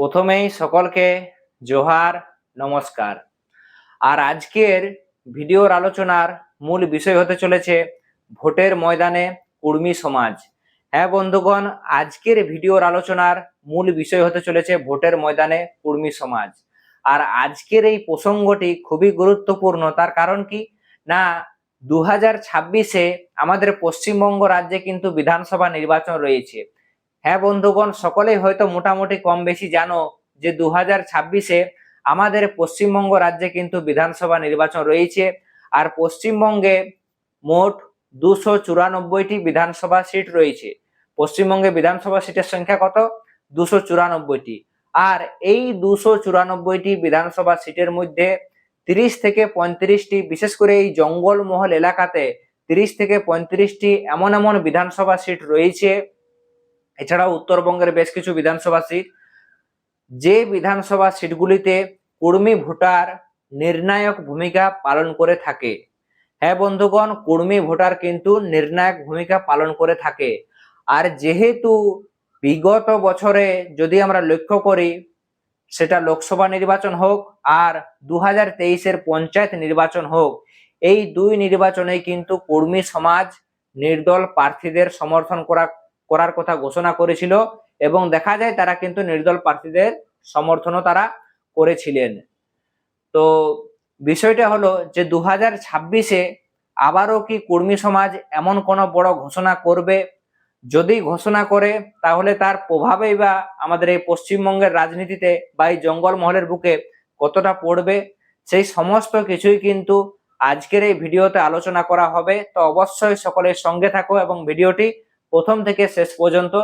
প্রথমেই সকলকে জোহার, নমস্কার। আর আজকের ভিডিওর আলোচনার মূল বিষয় হতে চলেছে ভোটের ময়দানে কুর্মী সমাজ। হ্যাঁ বন্ধুগণ, আজকের ভিডিওর আলোচনার মূল বিষয় হতে চলেছে ভোটের ময়দানে কুর্মী সমাজ। আর আজকের এই প্রসঙ্গটি খুবই গুরুত্বপূর্ণ, তার কারণ কি? না দু হাজার ছাব্বিশে আমাদের পশ্চিমবঙ্গ রাজ্যে কিন্তু বিধানসভা নির্বাচন রয়েছে। হ্যাঁ বন্ধুগণ, সকলেই হয়তো মোটামুটি কম বেশি জানো যে দু হাজার ছাব্বিশে আমাদের পশ্চিমবঙ্গ রাজ্যে কিন্তু বিধানসভা নির্বাচন রয়েছে। আর পশ্চিমবঙ্গে মোট দুশো চুরানব্বইটি বিধানসভা সিট রয়েছে। পশ্চিমবঙ্গে বিধানসভা সিটের সংখ্যা কত? দুশো চুরানব্বইটি। আর এই দুশো চুরানব্বইটি বিধানসভা সিটের মধ্যে তিরিশ থেকে পঁয়ত্রিশটি, বিশেষ করে এই জঙ্গলমহল এলাকাতে তিরিশ থেকে পঁয়ত্রিশটি এমন এমন বিধানসভা সিট রয়েছে। এছাড়াও উত্তরবঙ্গের বেশ কিছু বিধানসভা সিট। যে বিধানসভা সিটগুলিতে কর্মী ভোটার নির্ণায়ক ভূমিকা পালন করে থাকে। হ্যাঁ বন্ধুগণ, কর্মী ভোটার কিন্তু নির্ণায়ক ভূমিকা পালন করে থাকে। আর যেহেতু বিগত বছরে যদি আমরা লক্ষ্য করি, সেটা লোকসভা নির্বাচন হোক আর দু হাজার তেইশের পঞ্চায়েত নির্বাচন হোক, এই দুই নির্বাচনে কিন্তু কর্মী সমাজ নির্দল প্রার্থীদের সমর্থন করা করার কথা ঘোষণা করেছিল এবং দেখা যায় তারা কিন্তু নির্দল প্রার্থীদের সমর্থনও তারা করেছিলেন। তো বিষয়টা হলো যে দু হাজার ছাব্বিশে আবারও কি কর্মী সমাজ এমন কোনো বড় ঘোষণা করবে? যদি ঘোষণা করে, তাহলে তার প্রভাবেই বা আমাদের এই পশ্চিমবঙ্গের রাজনীতিতে বা এই জঙ্গলমহলের বুকে কতটা পড়বে? সেই সমস্ত কিছুই কিন্তু আজকের এই ভিডিওতে আলোচনা করা হবে। তো অবশ্যই সকলের সঙ্গে থাকো এবং ভিডিওটি প্রথম থেকে শেষ পর্যন্ত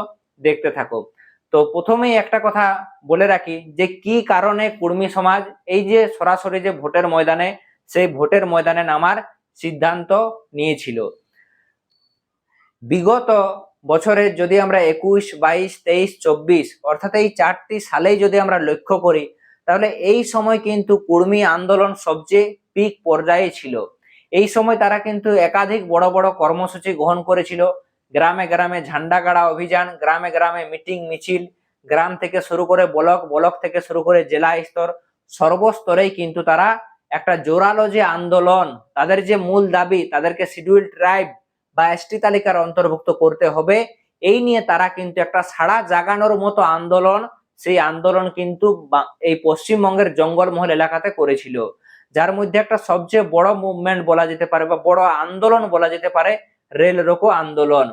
দেখতে থাকো। তো প্রথমেই একটা কথা বলে রাখি যে, কি কারণে কর্মী সমাজ এই যে সরাসরি যে ভোটের ময়দানে, সেই ভোটের ময়দানে নামার সিদ্ধান্ত নিয়েছিল। বিগত বছরে যদি আমরা একুশ, বাইশ, তেইশ, চব্বিশ, অর্থাৎ এই চারটি সালেই যদি আমরা লক্ষ্য করি, তাহলে এই সময় কিন্তু কর্মী আন্দোলন সবচেয়ে পিক পর্যায়ে ছিল। এই সময় তারা কিন্তু একাধিক বড় বড় কর্মসূচি গ্রহণ করেছিল। গ্রামে গ্রামে ঝান্ডা গাড়া অভিযান, গ্রামে গ্রামে মিটিং, মিছিল, গ্রাম থেকে শুরু করে ব্লক ব্লক থেকে শুরু করে জেলা স্তর, সর্বস্তরেই কিন্তু তারা একটা জোরালো যে আন্দোলন, তাদের যে মূল দাবি, তাদেরকে শিডিউল ট্রাইব বা এসটি তালিকার অন্তর্ভুক্ত করতে হবে, এই নিয়ে তারা কিন্তু একটা সাড়া জাগানোর মতো আন্দোলন, সেই আন্দোলন কিন্তু এই পশ্চিমবঙ্গের জঙ্গলমহল এলাকাতে করেছিল। যার মধ্যে একটা সবচেয়ে বড় মুভমেন্ট বলা যেতে পারে বা বড় আন্দোলন বলা যেতে পারে রেল রোকো আন্দোলন।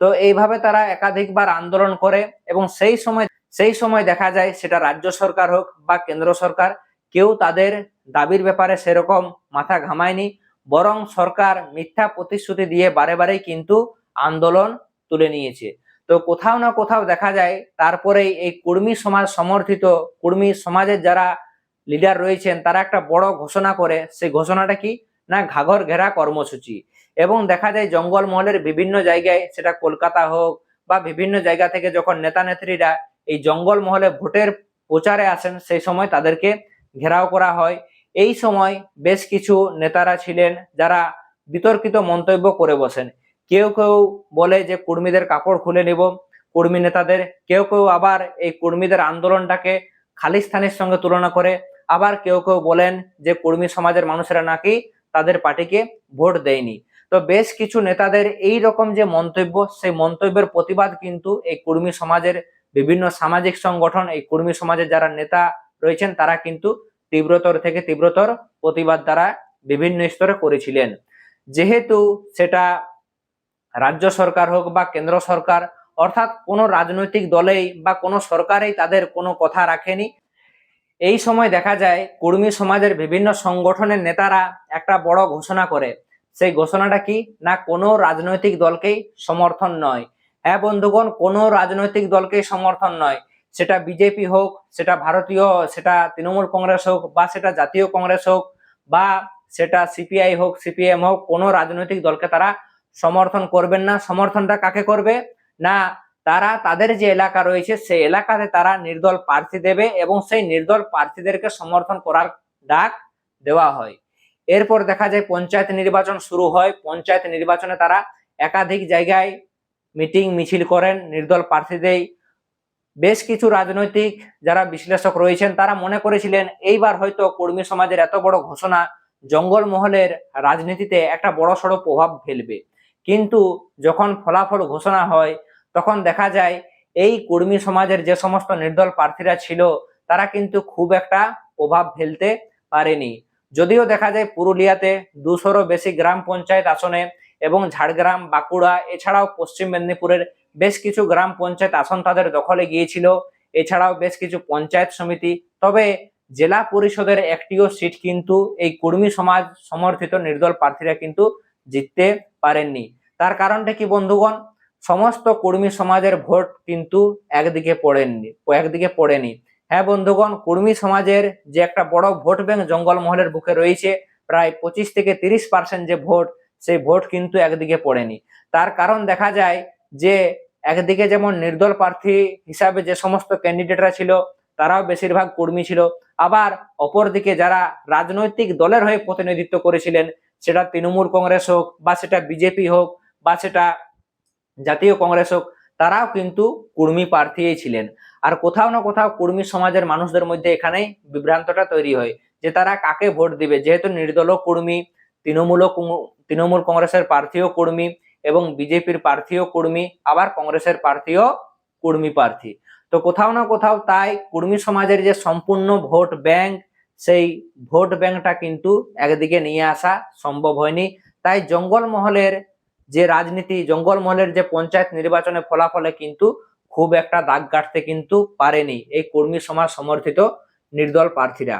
তো এইভাবে তারা একাধিকবার আন্দোলন করে এবং সেই সময় সেই সময় দেখা যায় সেটা রাজ্য সরকার হোক বা কেন্দ্র সরকার, কেউ তাদের দাবির ব্যাপারে সেরকম মাথা ঘামায়নি, বরং সরকার মিথ্যা প্রতিশ্রুতি দিয়ে বারে বারেই কিন্তু আন্দোলন তুলে নিয়েছে। তো কোথাও না কোথাও দেখা যায় তারপরেই এই কুর্মী সমাজ সমর্থিত, কুর্মী সমাজের যারা লিডার রয়েছেন, তারা একটা বড় ঘোষণা করে, সেই ঘোষণাটা কি? না ঘাঘর ঘেরা কর্মসূচি। এবং দেখা যায় জঙ্গলমহলের বিভিন্ন জায়গায়, সেটা কলকাতা হোক বা বিভিন্ন জায়গা থেকে যখন নেতা নেত্রীরা এই জঙ্গলমহলে ভোটের প্রচারে আসেন, সেই সময় তাদেরকে ঘেরাও করা হয়। এই সময় বেশ কিছু নেতারা ছিলেন যারা বিতর্কিত মন্তব্য করে বসেন। কেউ কেউ বলে যে, কর্মীদের কাপড় খুলে নিব। কর্মী নেতাদের, কেউ কেউ আবার এই কর্মীদের আন্দোলনটাকে খালিস্তানের সঙ্গে তুলনা করে। আবার কেউ কেউ বলেন যে, কর্মী সমাজের মানুষেরা নাকি তাদের পার্টিকে ভোট দেয়নি। তো বেশ কিছু নেতাদের এই রকম যে মন্তব্য, সেই মন্তব্যের প্রতিবাদ কিন্তু এই কর্মী সমাজের বিভিন্ন সামাজিক সংগঠন, এই কর্মী সমাজের যারা নেতা রয়েছেন, তারা কিন্তু তীব্রতর থেকে তীব্রতর প্রতিবাদ দ্বারা বিভিন্ন স্তরে করেছিলেন। যেহেতু সেটা রাজ্য সরকার হোক বা কেন্দ্র সরকার, অর্থাৎ কোনো রাজনৈতিক দলেই বা কোনো সরকারেই তাদের কোনো কথা রাখেনি, এই সময় দেখা যায় কর্মী সমাজের বিভিন্ন সংগঠনের নেতারা একটা বড় ঘোষণা করে। সেই ঘোষণাটা কি? না, কোনো রাজনৈতিক দলকেই সমর্থন নয়। হ্যাঁ বন্ধুগণ, কোনো রাজনৈতিক দলকেই সমর্থন নয়। সেটা বিজেপি হোক, সেটা ভারতীয়, সেটা তৃণমূল কংগ্রেস হোক, বা সেটা জাতীয় কংগ্রেস হোক, বা সেটা সিপিআই হোক, সিপিএম হোক, কোনো রাজনৈতিক দলকে তারা সমর্থন করবেন না। সমর্থনটা কাকে করবে? না, তারা তাদের যে এলাকা রয়েছে, সেই এলাকাতে তারা নির্দল প্রার্থী দেবে এবং সেই নির্দল প্রার্থীদেরকে সমর্থন করার ডাক দেওয়া হয়। এরপর দেখা যায় পঞ্চায়েত নির্বাচন শুরু হয়। পঞ্চায়েত নির্বাচনে তারা একাধিক জায়গায় মিটিং, মিছিল করেন, নির্দল প্রার্থীদের। বেশ কিছু রাজনৈতিক যারা বিশ্লেষক রয়েছেন, তারা মনে করেছিলেন, এইবার হয়তো কর্মী সমাজের এত বড় ঘোষণা জঙ্গলমহলের রাজনীতিতে একটা বড় সড়ো প্রভাব ফেলবে। কিন্তু যখন ফলাফল ঘোষণা হয়, তখন দেখা যায়, এই কর্মী সমাজের যে সমস্ত নির্দল প্রার্থীরা ছিল, তারা কিন্তু খুব একটা প্রভাব ফেলতে পারেনি। যদিও দেখা যায় পুরুলিয়াতে দুশোরও বেশি গ্রাম পঞ্চায়েত আসনে এবং ঝাড়গ্রাম, বাঁকুড়া, এছাড়াও পশ্চিম মেদিনীপুরের বেশ কিছু গ্রাম পঞ্চায়েত আসন তাদের দখলে গিয়েছিল। এছাড়াও বেশ কিছু পঞ্চায়েত সমিতি, তবে জেলা পরিষদের একটিও সিট কিন্তু এই কর্মী সমাজ সমর্থিত নির্দল প্রার্থীরা কিন্তু জিততে পারেননি। তার কারণটা কি বন্ধুগণ? সমস্ত কর্মী সমাজের ভোট কিন্তু একদিকে পড়েননি, একদিকে পড়েনি। হ্যাঁ বন্ধুগণ, কর্মী সমাজের যে একটা বড় ভোট ব্যাংক জঙ্গলমহলের বুকে রয়েছে, প্রায় পঁচিশ থেকে তিরিশ পার্সেন্ট যে ভোট, সেই ভোট কিন্তু একদিকে পড়েনি। তার কারণ দেখা যায় যে, একদিকে যেমন নির্দল প্রার্থী হিসাবে যে সমস্ত ক্যান্ডিডেটরা ছিল, তারাও বেশিরভাগ কর্মী ছিল। আবার অপরদিকে যারা রাজনৈতিক দলের হয়ে প্রতিনিধিত্ব করেছিলেন, সেটা তৃণমূল কংগ্রেস হোক বা সেটা বিজেপি হোক বা সেটা জাতীয় কংগ্রেস হোক, তারাও কিন্তু কর্মী প্রার্থীই ছিলেন। আর কোথাও না কোথাও কর্মী সমাজের মানুষদের মধ্যে এখানেই বিভ্রান্তটা তৈরি হয় যে তারা কাকে ভোট দিবে? যেহেতু নির্দল কর্মী, তৃণমূল তৃণমূল কংগ্রেসের প্রার্থীও কর্মী এবং বিজেপির প্রার্থীও কর্মী, আবার কংগ্রেসের প্রার্থীও কর্মী প্রার্থী। তো কোথাও না কোথাও তাই কর্মী সমাজের যে সম্পূর্ণ ভোট ব্যাংক, সেই ভোট ব্যাংকটা কিন্তু একদিকে নিয়ে আসা সম্ভব হয়নি। তাই জঙ্গলমহলের যে রাজনীতি জঙ্গলমহলের যে পঞ্চায়েত নির্বাচনে ফলাফলে কিন্তু খুব একটা দাগ কাটতে কিন্তু পারেনি এই কর্মী সমাজ সমর্থিত নির্দল প্রার্থীরা।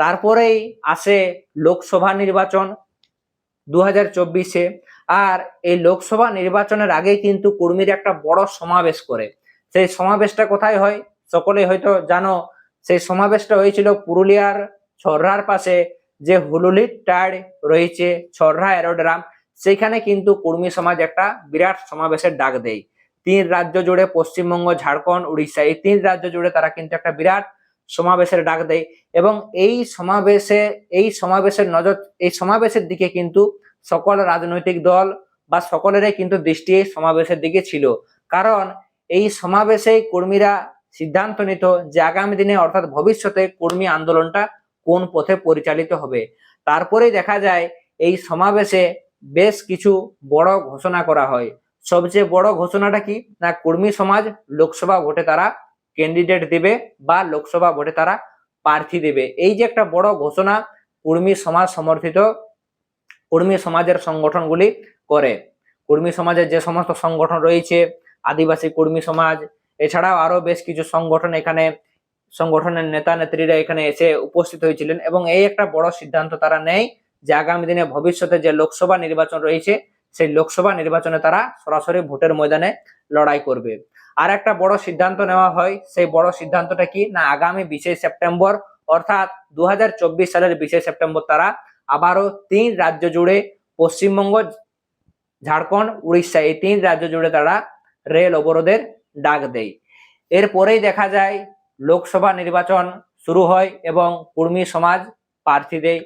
তারপরেই আসে লোকসভা নির্বাচন দু হাজার চব্বিশে। আর এই লোকসভা নির্বাচনের আগে কিন্তু কর্মীরা একটা বড় সমাবেশ করে। সেই সমাবেশটা কোথায় হয়? সকলে হয়তো জানো, সেই সমাবেশটা হয়েছিল পুরুলিয়ার ছররার পাশে, যে হুলুলির টায়ার রয়েছে ছররা এরোড্রাম সেইখানে কিন্তু কর্মী সমাজ একটা বিরাট সমাবেশের ডাক দেয়। তিন রাজ্য জুড়ে পশ্চিমবঙ্গ, ঝাড়খণ্ড, উড়িষ্যা, এই তিন রাজ্য জুড়ে তারা কিন্তু একটা বিরাট সমাবেশের ডাক দেয় এবং এই সমাবেশে, এই সমাবেশের নজর, এই সমাবেশের দিকে কিন্তু সকল রাজনৈতিক দল বা সকলেরই কিন্তু দৃষ্টি এই সমাবেশের দিকে ছিল। কারণ এই সমাবেশে কর্মীরা সিদ্ধান্ত নিত যে আগামী দিনে, অর্থাৎ ভবিষ্যতে কর্মী আন্দোলনটা কোন পথে পরিচালিত হবে। তারপরেই দেখা যায় এই সমাবেশে বেশ কিছু বড় ঘোষণা করা হয়। সবচেয়ে বড় ঘোষণাটা কি? না, কর্মী সমাজ লোকসভা ভোটে তারা ক্যান্ডিডেট দেবে বা লোকসভা ভোটে তারা প্রার্থী দেবে। এই যে একটা বড় ঘোষণা কর্মী সমাজ সমর্থিত, কর্মী সমাজের সংগঠনগুলি করে। কর্মী সমাজের যে সমস্ত সংগঠন রয়েছে, আদিবাসী কর্মী সমাজ, এছাড়াও আরও বেশ কিছু সংগঠন এখানে, সংগঠনের নেতা নেত্রীরা এখানে এসে উপস্থিত হয়েছিলেন এবং এই একটা বড় সিদ্ধান্ত তারা নেয় যে আগামী দিনে ভবিষ্যতে যে লোকসভা নির্বাচন রয়েছে সেই লোকসভা নির্বাচনে তারা সরাসরি ভোটের ময়দানে লড়াই করবে। আর একটা বড় সিদ্ধান্ত নেওয়া হয়, সেই বড় সিদ্ধান্তটা কি? না, আগামী বিশে সেপ্টেম্বর, অর্থাৎ দু হাজার চব্বিশ সালের বিশে সেপ্টেম্বর তারা আবারও তিন রাজ্য জুড়ে পশ্চিমবঙ্গ, ঝাড়খণ্ড, উড়িষ্যা এই তিন রাজ্য জুড়ে তারা রেল অবরোধের ডাক দেয়। এরপরেই দেখা যায়, লোকসভা নির্বাচন শুরু হয় এবং কর্মী সমাজ প্রার্থী দেয়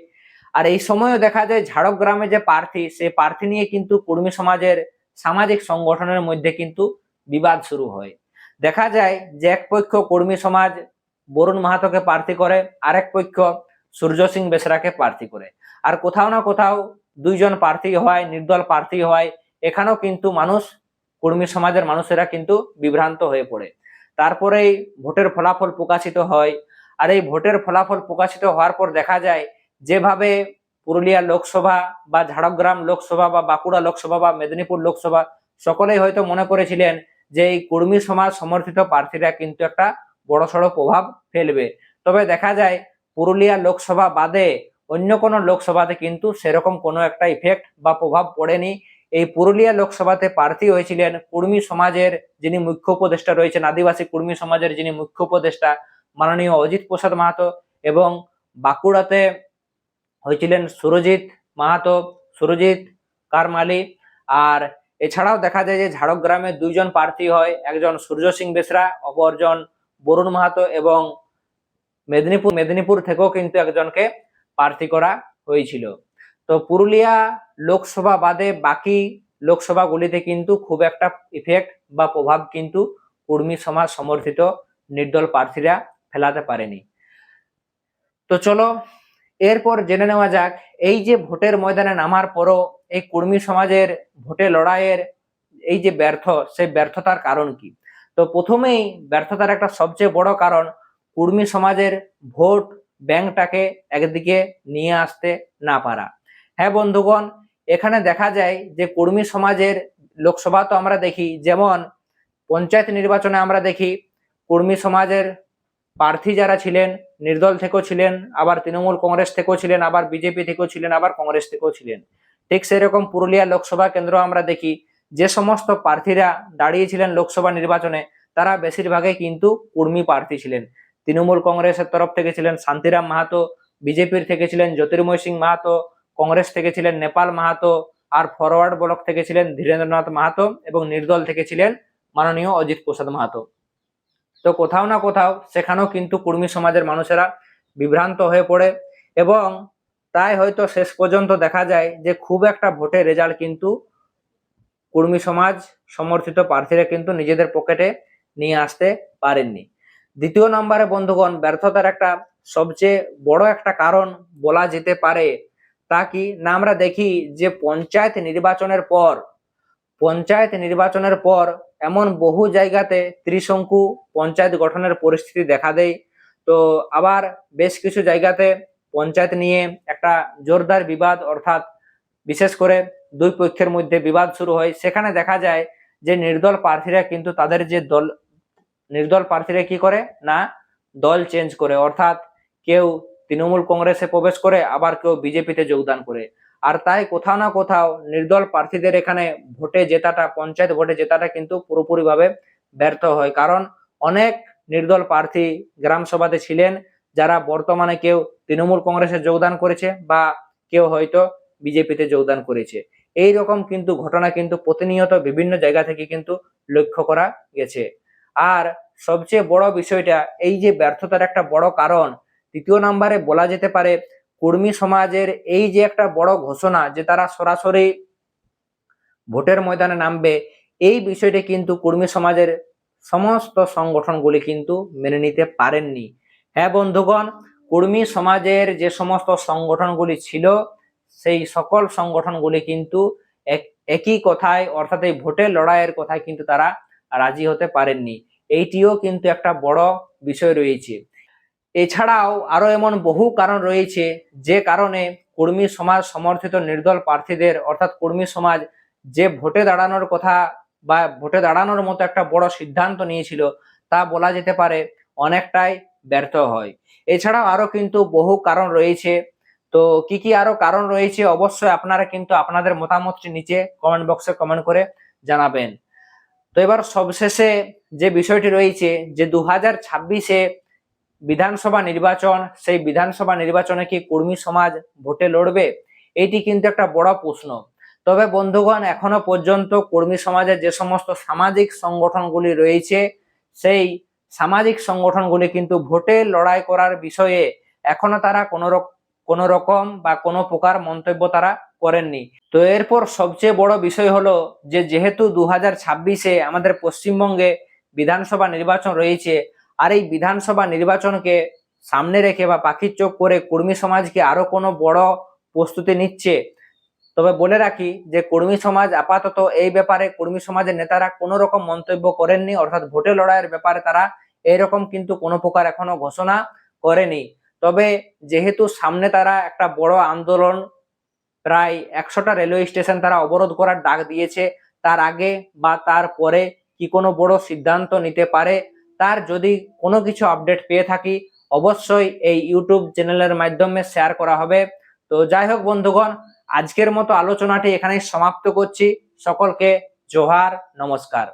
আর এই সময়ও দেখা যায় ঝাড়গ্রামে যে প্রার্থী সেই প্রার্থী নিয়ে কিন্তু কর্মী সমাজের সামাজিক সংগঠনের মধ্যে কিন্তু বিবাদ শুরু হয়। দেখা যায় যে এক পক্ষ কর্মী সমাজ বরুণ মাহাতোকে প্রার্থী করে, আরেক পক্ষ সূর্য সিং বেসরাকে প্রার্থী করে। আর কোথাও না কোথাও দুইজন প্রার্থী হয়, নির্দল প্রার্থী হয়, এখানেও কিন্তু মানুষ, কর্মী সমাজের মানুষেরা কিন্তু বিভ্রান্ত হয়ে পড়ে। তারপরেই ভোটের ফলাফল প্রকাশিত হয়। আর এই ভোটের ফলাফল প্রকাশিত হওয়ার পর দেখা যায় যেভাবে পুরুলিয়া লোকসভা বা ঝাড়গ্রাম লোকসভা বা বাঁকুড়া লোকসভা বা মেদিনীপুর লোকসভা, সকলেই হয়তো মনে করেছিলেন যে এই কর্মী সমাজ সমর্থিত প্রার্থীরা কিন্তু একটা বড়সড় প্রভাব ফেলবে। তবে দেখা যায়, পুরুলিয়া লোকসভা বাদে অন্য কোনো লোকসভাতে কিন্তু সেরকম কোনো একটা ইফেক্ট বা প্রভাব পড়েনি। এই পুরুলিয়া লোকসভাতে প্রার্থী হয়েছিলেন কুর্মী সমাজের যিনি মুখ্য উপদেষ্টা রয়েছেন, আদিবাসী কুর্মী সমাজের যিনি মুখ্য উপদেষ্টা, মাননীয় অজিত প্রসাদ মাহাতো এবং বাঁকুড়াতে হয়েছিলেন সুরজিৎ মাহাতো, সুরজিৎ কারমালি। আর এছাড়াও দেখা যায় যে ঝাড়গ্রামে দুইজন প্রার্থী হয়, একজন সূর্য সিং বেসরা, অপরজন বরুণ মাহাতো এবং মেদিনীপুর মেদিনীপুর থেকেও কিন্তু একজনকে প্রার্থী করা হয়েছিল। তো পুরুলিয়া লোকসভা বাদে বাকি লোকসভাগুলিতে কিন্তু খুব একটা ইফেক্ট বা প্রভাব কিন্তু কুর্মী সমাজ সমর্থিত নির্দল প্রার্থীরা ফেলাতে পারেনি। তো চলো এরপর জেনে নেওয়া যাক, এই যে ভোটের ময়দানে নামার পরও এই কুর্মী সমাজের ভোটে লড়াইয়ের এই যে ব্যর্থ, সেই ব্যর্থতার কারণ কি? তো প্রথমেই ব্যর্থতার একটা সবচেয়ে বড় কারণ কুর্মী সমাজের ভোট ব্যাংকটাকে একদিকে নিয়ে আসতে না পারা। হ্যাঁ বন্ধুগণ, এখানে দেখা যায় যে কর্মী সমাজের লোকসভা তো আমরা দেখি, যেমন পঞ্চায়েত নির্বাচনে আমরা দেখি কর্মী সমাজের প্রার্থী যারা ছিলেন, নির্দল থেকেও ছিলেন, আবার তৃণমূল কংগ্রেস থেকেও ছিলেন, আবার বিজেপি থেকেও ছিলেন, আবার কংগ্রেস থেকেও ছিলেন। ঠিক সেরকম পুরুলিয়া লোকসভা কেন্দ্র আমরা দেখি, যে সমস্ত প্রার্থীরা দাঁড়িয়েছিলেন লোকসভা নির্বাচনে, তারা বেশিরভাগই কিন্তু কর্মী প্রার্থী ছিলেন। তৃণমূল কংগ্রেসের তরফ থেকে ছিলেন শান্তিরাম মাহাতো, বিজেপির থেকে ছিলেন জ্যোতির্ময় সিং মাহাতো, কংগ্রেস থেকে ছিলেন নেপাল মাহাতো, আর ফরওয়ার্ড ব্লক থেকে ছিলেন ধীরেন্দ্রনাথ মাহাতো এবং নির্দল থেকে ছিলেন মাননীয় অজিত প্রসাদ মাহাতো। তো কোথাও না কোথাও সেখানেও কিন্তু কুর্মী সমাজের মানুষেরা বিভ্রান্ত হয়ে পড়ে এবং তাই হয়তো শেষ পর্যন্ত দেখা যায় যে খুব একটা ভোটের রেজাল্ট কিন্তু কুর্মী সমাজ সমর্থিত প্রার্থীরা কিন্তু নিজেদের পকেটে নিয়ে আসতে পারেননি। দ্বিতীয় নম্বরে, বন্ধুগণ, ব্যর্থতার একটা সবচেয়ে বড় একটা কারণ বলা যেতে পারে তা কি? না, আমরা দেখি যে পঞ্চায়েত নির্বাচনের পর, পঞ্চায়েত নির্বাচনের পর এমন বহু জায়গাতে ত্রিশঙ্কু পঞ্চায়েত গঠনের পরিস্থিতি দেখা দেয়। তো আবার বেশ কিছু জায়গাতে পঞ্চায়েত নিয়ে একটা জোরদার বিবাদ, অর্থাৎ বিশেষ করে দুই পক্ষের মধ্যে বিবাদ শুরু হয়। সেখানে দেখা যায় যে নির্দল প্রার্থীরা কিন্তু তাদের যে দল, নির্দল প্রার্থীরা কি করে? না, দল চেঞ্জ করে। অর্থাৎ কেউ তৃণমূল কংগ্রেসে প্রবেশ করে, আবার কেউ বিজেপিতে যোগদান করে। আর তাই কোথাও না কোথাও নির্দল প্রার্থীদের এখানে ভোটে জেতাটা, পঞ্চায়েত ভোটে জেতাটা কিন্তু পুরোপুরিভাবে ব্যর্থ হয়। কারণ অনেক নির্দল প্রার্থী গ্রাম সভাতে ছিলেন, যারা বর্তমানে কেউ তৃণমূল কংগ্রেসে যোগদান করেছে বা কেউ হয়তো বিজেপিতে যোগদান করেছে। এই রকম কিন্তু ঘটনা কিন্তু প্রতিনিয়ত বিভিন্ন জায়গা থেকে কিন্তু লক্ষ্য করা গেছে। আর সবচেয়ে বড় বিষয়টা, এই যে ব্যর্থতার একটা বড় কারণ, তৃতীয় নাম্বারে বলা যেতে পারে কর্মী সমাজের এই যে একটা বড় ঘোষণা যে তারা সরাসরি ভোটের ময়দানে নামবে, এই বিষয়টি কিন্তু কর্মী সমাজের সমস্ত সংগঠনগুলি কিন্তু মেনে নিতে পারেননি। হ্যাঁ বন্ধুগণ, কর্মী সমাজের যে সমস্ত সংগঠনগুলি ছিল, সেই সকল সংগঠনগুলি কিন্তু একই কথায়, অর্থাৎ এই ভোটের লড়াইয়ের কথায় কিন্তু তারা রাজি হতে পারেননি। এইটিও কিন্তু একটা বড় বিষয় রয়েছে। এছাড়াও আরও এমন বহু কারণ রয়েছে যে কারণে কর্মী সমাজ সমর্থিত নির্দল প্রার্থীদের, অর্থাৎ কর্মী সমাজ যে ভোটে দাঁড়ানোর কথা বা ভোটে দাঁড়ানোর মতো একটা বড় সিদ্ধান্ত নিয়েছিল, তা বলা যেতে পারে অনেকটাই ব্যর্থ হয়। এছাড়াও আরও কিন্তু বহু কারণ রয়েছে। তো কি কি আরও কারণ রয়েছে অবশ্যই আপনারা কিন্তু আপনাদের মতামতটি নিচে কমেন্ট বক্সে কমেন্ট করে জানাবেন। তো এবার সবশেষে যে বিষয়টি রয়েছে যে দু হাজার ছাব্বিশে বিধানসভা নির্বাচন, সেই বিধানসভা নির্বাচনে কি কর্মী সমাজ ভোটে লড়বে? এটি কিন্তু একটা বড় প্রশ্ন। তবে বন্ধুগণ, এখনও পর্যন্ত কর্মী সমাজের যে সমস্ত সামাজিক সংগঠনগুলি রয়েছে, সেই সামাজিক সংগঠনগুলি কিন্তু ভোটে লড়াই করার বিষয়ে এখনও তারা কোনো কোনো রকম বা কোনো প্রকার মন্তব্য তারা করেননি। তো এরপর সবচেয়ে বড় বিষয় হলো যে, যেহেতু দু হাজার আমাদের পশ্চিমবঙ্গে বিধানসভা নির্বাচন রয়েছে আর এই বিধানসভা নির্বাচনকে সামনে রেখে বা পাখির চোখ করে কর্মী সমাজকে আরও কোনো বড় প্রস্তুতি নিচ্ছে? তবে বলে রাখি যে কর্মী সমাজ আপাতত এই ব্যাপারে কর্মী সমাজের নেতারা কোনো রকম মন্তব্য করেননি, অর্থাৎ ভোটে লড়াইয়ের ব্যাপারে তারা এইরকম কিন্তু কোনো প্রকার এখনও ঘোষণা করেনি। তবে যেহেতু সামনে তারা একটা বড় আন্দোলন, প্রায় একশোটা রেলওয়ে স্টেশন তারা অবরোধ করার ডাক দিয়েছে, তার আগে বা তার পরে কি কোনো বড় সিদ্ধান্ত নিতে পারে তার যদি কোনো কিছু আপডেট পেয়ে থাকি, অবশ্যই এই ইউটিউব চ্যানেলের মাধ্যমে শেয়ার করা হবে। তো যাই হোক বন্ধুগণ, আজকের মতো আলোচনাটি এখানেই সমাপ্ত করছি। সকলকে জোহার, নমস্কার।